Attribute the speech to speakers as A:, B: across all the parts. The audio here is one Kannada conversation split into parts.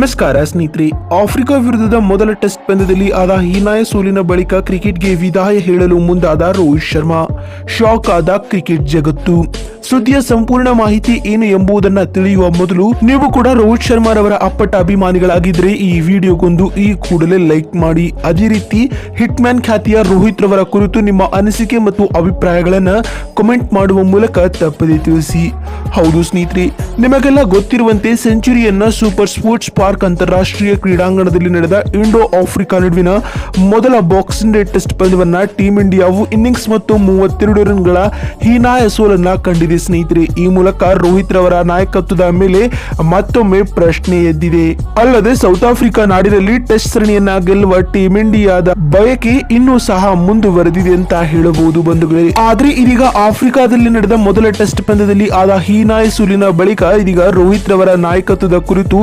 A: ನಮಸ್ಕಾರ ಸ್ನೇಹಿತರೆ. ಆಫ್ರಿಕಾ ವಿರುದ್ಧದ ಮೊದಲ ಟೆಸ್ಟ್ ಪಂದ್ಯದಲ್ಲಿ ಆದ ಹೀನಾಯ ಸೋಲಿನ ಬಳಿಕ ಕ್ರಿಕೆಟ್ಗೆ ವಿದಾಯ ಹೇಳಲು ಮುಂದಾದ ರೋಹಿತ್ ಶರ್ಮಾ. ಶಾಕ್ ಆದ ಕ್ರಿಕೆಟ್ ಜಗತ್ತು. ಸುದ್ದಿಯ ಸಂಪೂರ್ಣ ಮಾಹಿತಿ ಏನು ಎಂಬುದನ್ನ ತಿಳಿಯುವ ಮೊದಲು ನೀವು ಕೂಡ ರೋಹಿತ್ ಶರ್ಮಾ ರವರ ಅಪ್ಪಟ ಅಭಿಮಾನಿಗಳಾಗಿದ್ರೆ ಈ ವಿಡಿಯೋಗೊಂದು ಈ ಕೂಡಲೇ ಲೈಕ್ ಮಾಡಿ. ಅದೇ ರೀತಿ ಹಿಟ್ ಮ್ಯಾನ್ ಖ್ಯಾತಿಯ ರೋಹಿತ್ ರವರ ಕುರಿತು ನಿಮ್ಮ ಅನಿಸಿಕೆ ಮತ್ತು ಅಭಿಪ್ರಾಯಗಳನ್ನ ಕಮೆಂಟ್ ಮಾಡುವ ಮೂಲಕ ತಪ್ಪದೆ ತಿಳಿಸಿ. ಹೌದು ಸ್ನೇಹಿತರೆ, ನಿಮಗೆಲ್ಲ ಗೊತ್ತಿರುವಂತೆ ಸೆಂಚುರಿಯನ್ನ ಸೂಪರ್ ಸ್ಪೋರ್ಟ್ಸ್ ಪಾರ್ಕ್ ಅಂತಾರಾಷ್ಟ್ರೀಯ ಕ್ರೀಡಾಂಗಣದಲ್ಲಿ ನಡೆದ ಇಂಡೋ ಆಫ್ರಿಕಾ ನಡುವಿನ ಮೊದಲ ಬಾಕ್ಸಿಂಗ್ ಡೇ ಟೆಸ್ಟ್ ಪಂದ್ಯವನ್ನ ಟೀಂ ಇಂಡಿಯಾವು ಇನ್ನಿಂಗ್ಸ್ ಮತ್ತು ಮೂವತ್ತೆರಡು ರನ್ಗಳ ಹೀನಾಯ ಸೋಲನ್ನ ಕಂಡಿದೆ ಸ್ನೇಹಿತರೆ, ಈ ಮೂಲಕ ರೋಹಿತ್ ರವರ ನಾಯಕತ್ವದ ಮೇಲೆ ಮತ್ತೊಮ್ಮೆ ಪ್ರಶ್ನೆ ಎದ್ದಿದೆ. ಅಲ್ಲದೆ ಸೌತ್ ಆಫ್ರಿಕಾ ನಾಡಿನಲ್ಲಿ ಟೆಸ್ಟ್ ಸರಣಿಯನ್ನ ಗೆಲ್ಲುವ ಟೀಂ ಇಂಡಿಯಾದ ಬಯಕೆ ಇನ್ನೂ ಸಹ ಮುಂದುವರೆದಿದೆ ಅಂತ ಹೇಳಬಹುದು ಬಂಧುಗಳೇ. ಆದ್ರೆ ಇದೀಗ ಆಫ್ರಿಕಾದಲ್ಲಿ ನಡೆದ ಮೊದಲ ಟೆಸ್ಟ್ ಪಂದ್ಯದಲ್ಲಿ ಆದ ಹೀನಾಯ ಸುಲಿನ ಬಳಿಕ ಇದೀಗ ರೋಹಿತ್ ರವರ ನಾಯಕತ್ವದ ಕುರಿತು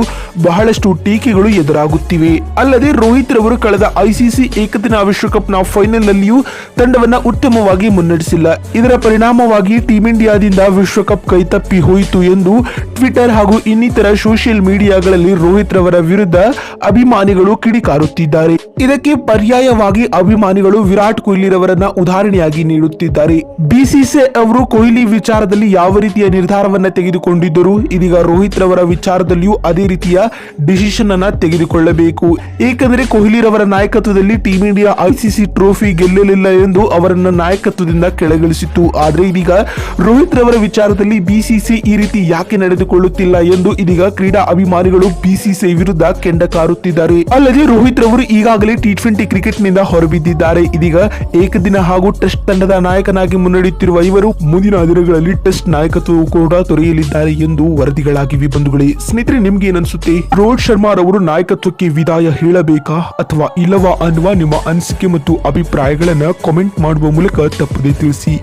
A: ಬಹಳಷ್ಟು ಟೀಕೆಗಳು ಎದುರಾಗುತ್ತಿವೆ. ಅಲ್ಲದೆ ರೋಹಿತ್ ರವರು ಕಳೆದ ಐಸಿಸಿ ಏಕದಿನ ವಿಶ್ವಕಪ್ನ ಫೈನಲ್ ನಲ್ಲಿಯೂ ತಂಡವನ್ನ ಉತ್ತಮವಾಗಿ ಮುನ್ನಡೆಸಿಲ್ಲ. ಇದರ ಪರಿಣಾಮವಾಗಿ ಟೀಂ ಇಂಡಿಯಾದಿಂದ ವಿಶ್ವಕಪ್ ಕೈತಪ್ಪಿ ಹೋಯಿತು ಎಂದು ಟ್ವಿಟರ್ ಹಾಗೂ ಇನ್ನಿತರ ಸೋಷಿಯಲ್ ಮೀಡಿಯಾಗಳಲ್ಲಿ ರೋಹಿತ್ ರವರ ವಿರುದ್ಧ ಅಭಿಮಾನಿಗಳು ಕಿಡಿಕಾರುತ್ತಿದ್ದಾರೆ. ಇದಕ್ಕೆ ಪರ್ಯಾಯವಾಗಿ ಅಭಿಮಾನಿಗಳು ವಿರಾಟ್ ಕೊಹ್ಲಿ ರವರನ್ನ ಉದಾಹರಣೆಯಾಗಿ ನೀಡುತ್ತಿದ್ದಾರೆ. ಬಿಸಿಸಿಐ ಅವರು ಕೊಹ್ಲಿ ವಿಚಾರದಲ್ಲಿ ಯಾವ ರೀತಿಯ ನಿರ್ಧಾರವನ್ನ ತೆಗೆದುಕೊಂಡಿದ್ದರು? ಇದೀಗ ರೋಹಿತ್ ರವರ ವಿಚಾರದಲ್ಲಿಯೂ ಅದೇ ರೀತಿಯ ಡಿಸಿಷನ್ ಅನ್ನ ತೆಗೆದುಕೊಳ್ಳಬೇಕು. ಏಕೆಂದರೆ ಕೊಹ್ಲಿ ರವರ ನಾಯಕತ್ವದಲ್ಲಿ ಟೀಂ ಇಂಡಿಯಾ ಐಸಿಸಿ ಟ್ರೋಫಿ ಗೆಲ್ಲಲಿಲ್ಲ ಎಂದು ಅವರನ್ನ ನಾಯಕತ್ವದಿಂದ ಕೆಳಗಿಳಿಸಿತ್ತು. ಆದರೆ ಇದೀಗ ರೋಹಿತ್ ರವರ ವಿಚಾರದಲ್ಲಿ ಬಿಸಿಸಿ ಈ ರೀತಿ ಯಾಕೆ ನಡೆದುಕೊಳ್ಳುತ್ತಿಲ್ಲ ಎಂದು ಇದೀಗ ಕ್ರೀಡಾ ಅಭಿಮಾನಿಗಳು ಬಿಸಿಸಿಐ ವಿರುದ್ಧ ಕೆಂಡ ಕಾರುತ್ತಿದ್ದಾರೆ ಅಲ್ಲದೆ ರೋಹಿತ್ ರವರು ಈಗಾಗಲೇ ಟಿ ಟ್ವೆಂಟಿ ಕ್ರಿಕೆಟ್ನಿಂದ ಹೊರಬಿದ್ದಿದ್ದಾರೆ. ಇದೀಗ ಏಕದಿನ ಹಾಗೂ ಟೆಸ್ಟ್ ತಂಡದ ನಾಯಕನಾಗಿ ಮುನ್ನಡೆಯುತ್ತಿರುವ ಇವರು ಮುಂದಿನ ದಿನಗಳಲ್ಲಿ ಟೆಸ್ಟ್ ನಾಯಕತ್ವವು ಕೂಡ ತೊರೆಯಲಿದ್ದಾರೆ ಎಂದು ವರದಿಗಳಾಗಿವೆ ಬಂಧುಗಳೇ ಸ್ನೇಹಿತರೆ, ನಿಮ್ಗೆ ಏನನ್ಸುತ್ತೆ? ರೋಹಿತ್ ಶರ್ಮಾ ರವರು ನಾಯಕತ್ವಕ್ಕೆ ವಿದಾಯ ಹೇಳಬೇಕಾ ಅಥವಾ ಇಲ್ಲವಾ ಅನ್ನುವ ನಿಮ್ಮ ಅನಿಸಿಕೆ ಮತ್ತು ಅಭಿಪ್ರಾಯಗಳನ್ನ ಕಾಮೆಂಟ್ ಮಾಡುವ ಮೂಲಕ ತಪ್ಪದೆ ತಿಳಿಸಿ.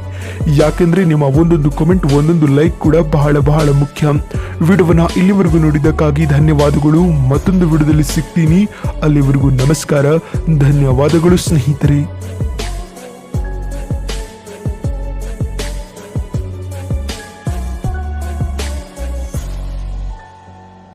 A: ಯಾಕೆಂದ್ರೆ ನಿಮ್ಮ ಒಂದೊಂದು ಕಮೆಂಟ್ ಒಂದೊಂದು ಲೈಕ್ ಕೂಡ ಬಹಳ ಬಹಳ ಮುಖ್ಯ. ವಿಡಿಯೋವನ್ನ ಇಲ್ಲಿವರೆಗೂ ನೋಡಿದ್ದಕ್ಕಾಗಿ ಧನ್ಯವಾದಗಳು. ಮತ್ತೊಂದು ವಿಡಿಯೋದಲ್ಲಿ ಸಿಗ್ತೀನಿ. ಅಲ್ಲಿವರೆಗೂ ನಮಸ್ಕಾರ. ಧನ್ಯವಾದಗಳು ಸ್ನೇಹಿತರೆ.